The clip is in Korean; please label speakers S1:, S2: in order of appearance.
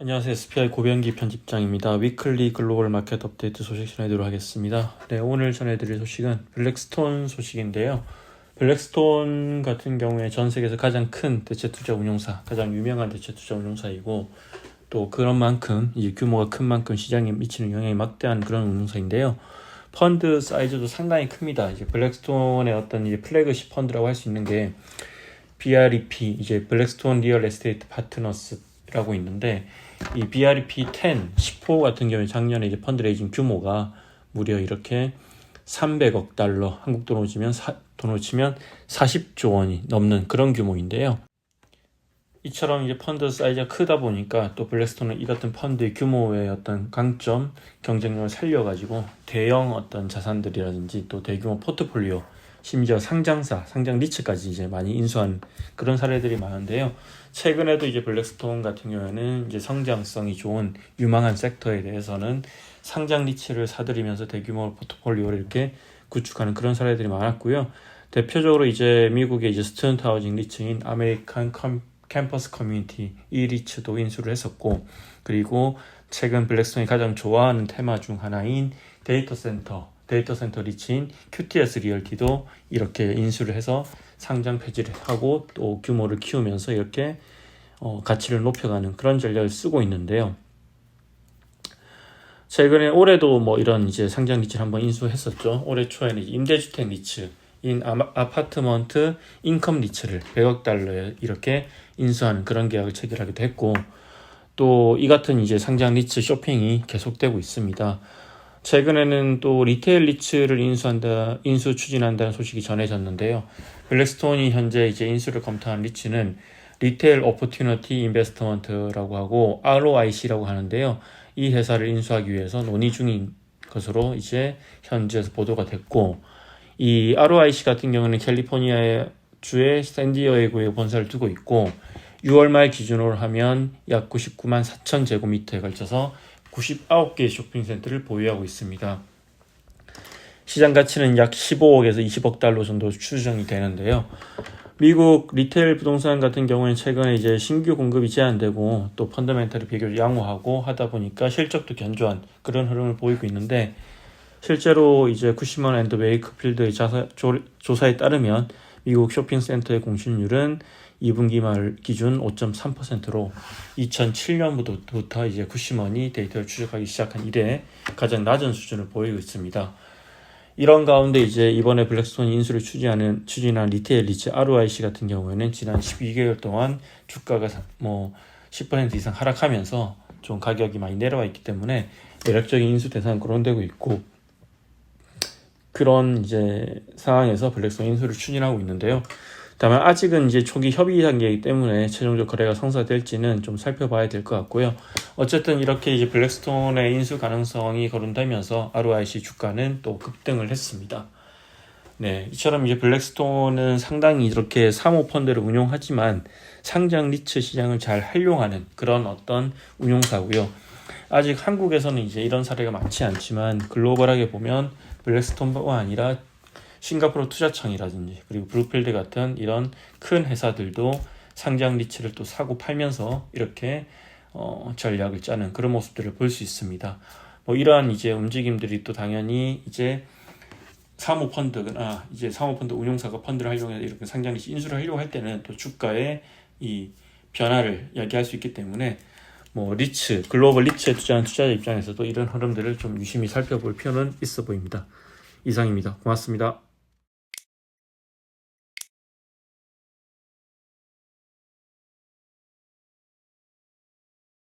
S1: 안녕하세요. SPI 고병기 편집장입니다. 위클리 글로벌 마켓 업데이트 소식 전해드리도록 하겠습니다. 네, 오늘 전해드릴 소식은 블랙스톤 소식인데요. 블랙스톤 같은 경우에 전 세계에서 가장 큰 대체 투자 운용사, 가장 유명한 대체 투자 운용사이고 또 그런 만큼 이제 규모가 큰 만큼 시장에 미치는 영향이 막대한 그런 운용사인데요. 펀드 사이즈도 상당히 큽니다. 이제 블랙스톤의 어떤 이제 플래그십 펀드라고 할 수 있는 게 BREP 이제 블랙스톤 리얼 에스테이트 파트너스 라고 있는데 이 BREP 10, 10호 같은 경우에 작년에 이제 펀드 레이징 규모가 무려 이렇게 300억 달러 한국 돈으로 치면 사, 돈으로 치면 40조 원이 넘는 그런 규모인데요. 이처럼 이제 펀드 사이즈가 크다 보니까 또 블랙스톤은 이 같은 펀드의 규모의 어떤 강점, 경쟁력을 살려가지고 대형 어떤 자산들이라든지 또 대규모 포트폴리오, 심지어 상장사, 상장 리츠까지 이제 많이 인수한 그런 사례들이 많은데요. 최근에도 이제 블랙스톤 같은 경우에는 이제 성장성이 좋은 유망한 섹터에 대해서는 상장 리츠를 사들이면서 대규모 포트폴리오를 이렇게 구축하는 그런 사례들이 많았고요. 대표적으로 이제 미국의 이제 스튜던트 하우징 리츠인 아메리칸 컴 캠퍼스 커뮤니티 이 리츠도 인수를 했었고 그리고 최근 블랙스톤이 가장 좋아하는 테마 중 하나인 데이터 센터 데이터 센터 리츠인 QTS 리얼티도 이렇게 인수를 해서 상장 폐지를 하고 또 규모를 키우면서 이렇게 어, 가치를 높여가는 그런 전략을 쓰고 있는데요. 최근에 올해도 뭐 이런 이제 상장 리츠를 한번 인수했었죠. 올해 초에는 임대주택 리츠 인 아파트먼트 인컴 리츠를 100억 달러에 이렇게 인수하는 그런 계약을 체결하기도 했고 또 이 같은 이제 상장 리츠 쇼핑이 계속되고 있습니다. 최근에는 또 리테일 리츠를 인수한다, 인수 추진한다는 소식이 전해졌는데요. 블랙스톤이 현재 이제 인수를 검토한 리츠는 리테일 오퍼튜너티 인베스트먼트라고 하고 ROIC라고 하는데요. 이 회사를 인수하기 위해서 논의 중인 것으로 이제 현지에서 보도가 됐고 이 ROIC 같은 경우는 캘리포니아의 주의 샌디에이고에 본사를 두고 있고 6월 말 기준으로 하면 약 99만 4천 제곱미터에 걸쳐서 99개의 쇼핑센터를 보유하고 있습니다. 시장 가치는 약 15억에서 20억 달러 정도 추정이 되는데요. 미국 리테일 부동산 같은 경우는 최근에 이제 신규 공급이 제한되고 또 펀더멘털이 비교적 양호하고 하다 보니까 실적도 견조한 그런 흐름을 보이고 있는데 실제로 이제 쿠시먼 앤드 웨이크필드의 조사에 따르면 미국 쇼핑센터의 공실률은 2분기 말 기준 5.3%로 2007년부터 이제 쿠시먼이 데이터를 추적하기 시작한 이래 가장 낮은 수준을 보이고 있습니다. 이런 가운데 이제 이번에 블랙스톤 인수를 추진하는 추진한 리테일 리츠 ROIC 같은 경우에는 지난 12개월 동안 주가가 뭐 10% 이상 하락하면서 좀 가격이 많이 내려와 있기 때문에 매력적인 인수 대상으로 거론되고 있고 그런 이제 상황에서 블랙스톤 인수를 추진하고 있는데요. 다만 아직은 이제 초기 협의 단계이기 때문에 최종적 거래가 성사될지는 좀 살펴봐야 될 것 같고요. 어쨌든 이렇게 이제 블랙스톤의 인수 가능성이 거론되면서 ROIC 주가는 또 급등을 했습니다. 네, 이처럼 이제 블랙스톤은 상당히 이렇게 사모 펀드를 운용하지만 상장 리츠 시장을 잘 활용하는 그런 어떤 운용사고요. 아직 한국에서는 이제 이런 사례가 많지 않지만 글로벌하게 보면 블랙스톤뿐만 아니라 싱가포르 투자청이라든지 그리고 브루필드 같은 이런 큰 회사들도 상장 리츠를 또 사고 팔면서 이렇게 어, 전략을 짜는 그런 모습들을 볼 수 있습니다. 뭐 이러한 이제 움직임들이 또 당연히 이제 사모펀드나 이제 사모펀드 운용사가 펀드를 활용해서 이렇게 상장 리츠 인수를 하려고 할 때는 또 주가의 이 변화를 야기할 수 있기 때문에 뭐 리츠 글로벌 리츠에 투자하는 투자자 입장에서도 이런 흐름들을 좀 유심히 살펴볼 필요는 있어 보입니다. 이상입니다. 고맙습니다.